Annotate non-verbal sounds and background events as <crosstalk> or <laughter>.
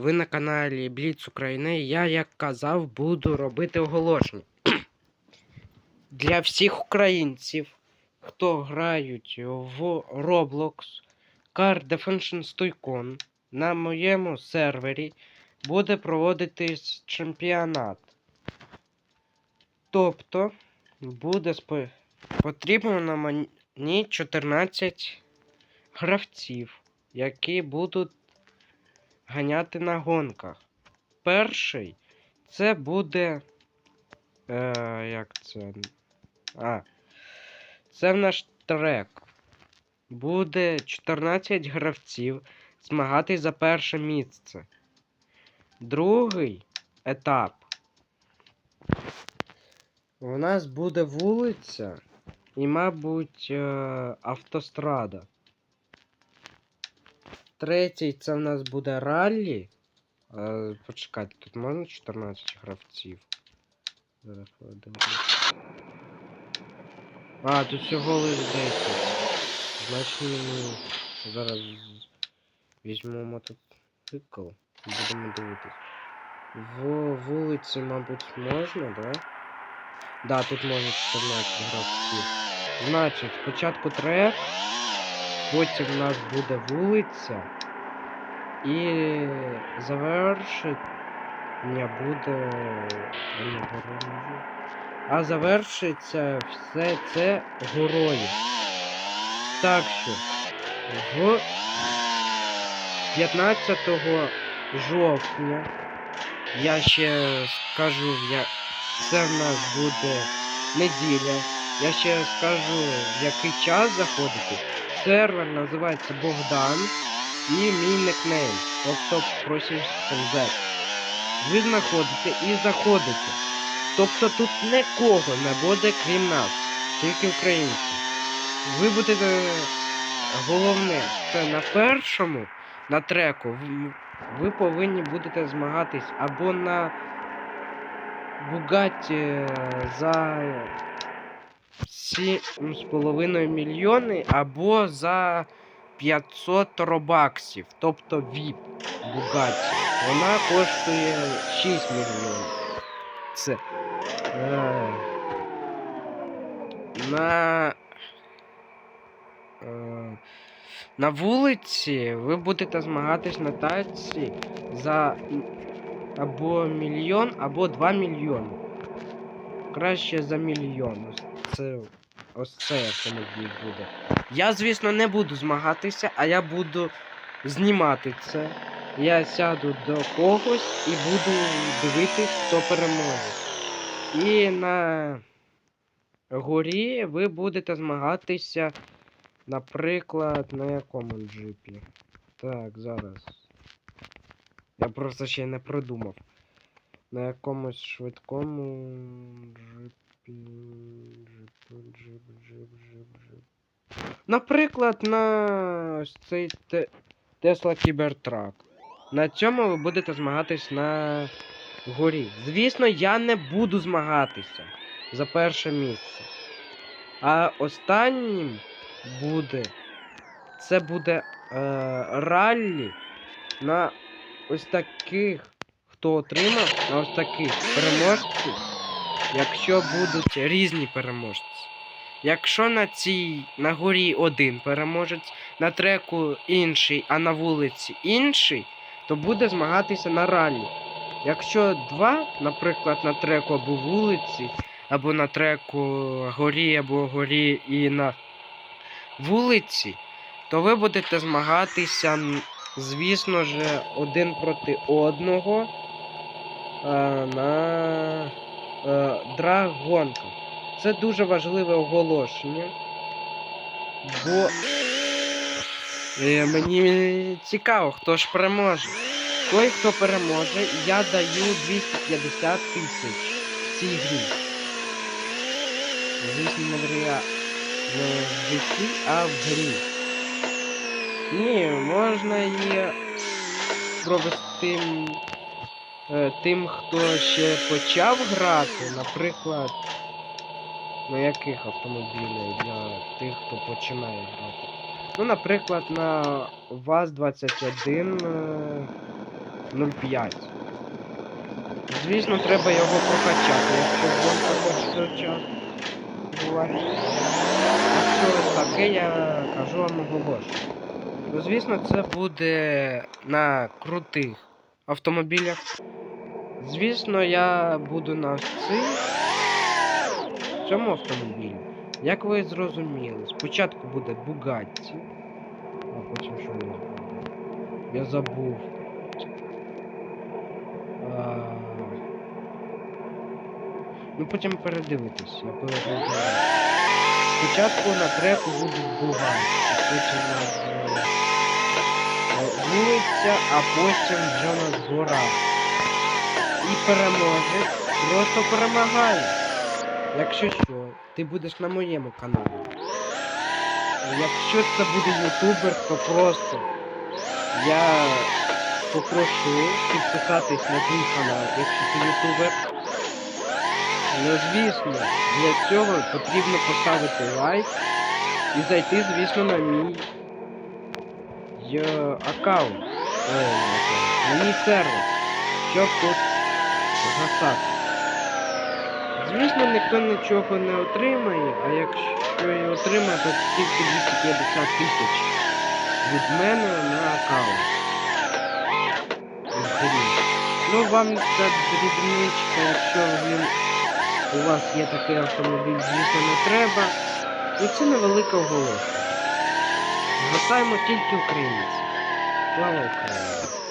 Ви на каналі Бліц України. Я, як казав, буду робити оголошення. <clears throat> Для всіх українців, хто грають в Roblox Car Defension Toycon, на моєму сервері буде проводитись чемпіонат. Тобто буде спо... потрібно мені 14 гравців, які будуть ганяти на гонках. Перший це буде. Е, як це? А. Це наш трек. Буде 14 гравців змагатись за перше місце. Другий етап. У нас буде вулиця і, мабуть, е, автострада. Третій це в нас буде раллі. Е, почекайте, тут можна 14 гравців. А, тут всього лише 10. Значить ми зараз візьмемо мотоцикл і будемо дивитись. В вулиці, мабуть, можна, да? Да, тут можна 14 гравців. Значить, спочатку трек, потім у нас буде вулиця. І завершення буде. А завершиться все це горою. Так що в 15 жовтня я ще скажу, я... це в нас буде неділя. Я ще скажу, в який час заходити. Сервер називається Богдан і мій никнейм, тобто просив Z. Ви знаходите і заходите. Тобто тут нікого не буде, крім нас, тільки українці. Ви будете головне, це на першому, на треку, ви повинні будете змагатись або на Бугаті за 7,5 мільйони, або за 500 робаксів, тобто VIP Бугаті. Вона коштує 6 мільйонів. Це. Е, на. Е, на вулиці ви будете змагатись на тачці за або мільйон, або 2 мільйони. Краще за мільйон. Це ось це автомобіль буде. Я, звісно, не буду змагатися, а я буду знімати це. Я сяду до когось і буду дивитись, хто переможе. І на горі ви будете змагатися, наприклад, на якому джипі. Так, зараз. Я просто ще не продумав. На якомусь швидкому джипі. Наприклад, на цей те... Tesla Cybertruck. На цьому ви будете змагатись на горі. Звісно, я не буду змагатися за перше місце. А останнім буде. Це буде е, раллі на ось таких, хто отримав на ось таких переможців, якщо будуть різні переможці. Якщо на цій на горі один переможець, на треку інший, а на вулиці інший, то буде змагатися на ралі. Якщо два, наприклад, на треку або вулиці, або на треку горі або горі і на вулиці, то ви будете змагатися, звісно ж, один проти одного е, на е, драгонках. Це дуже важливе оголошення. Бо е, мені цікаво, хто ж переможе. Той, хто переможе, я даю 250 тисяч в цій грі. Звісно, не в реа... не в житті, а в грі. Ні, можна і провести тим, хто ще почав грати, наприклад, на яких автомобілях для тих, хто починає грати. Ну, наприклад, на ВАЗ-21 е, 0,5. Звісно, треба його прокачати, якщо гонка хоче час. Буває. Якщо таке, я кажу вам оголошую. Ну, звісно, це буде на крутих автомобілях. Звісно, я буду на цим цьому автомобілі. Як ви зрозуміли, спочатку буде Bugatti, а потім що буде? Я забув. А... Ну потім передивитись, я переглядаю. Спочатку на треку буде Bugatti, потім е, вулиця, а потім нас гора. І переможець просто перемагає. Якщо що, ти будеш на моєму каналі. Якщо це буде ютубер, то просто я попрошу підписатись на твій канал, якщо ти ютубер. Ну звісно, для цього потрібно поставити лайк і зайти, звісно, на мій е, аккаунт. Не аккаунт, сервер, щоб тут гасати. Звісно, ніхто нічого не отримає, а якщо і отримає, то тільки 250 тисяч від мене на аккаунт. Ну вам ця дрібничка, якщо він у вас є такий автомобіль, звісно, не треба. І це невелике оголошення. Гасаємо тільки українців. Слава Україні!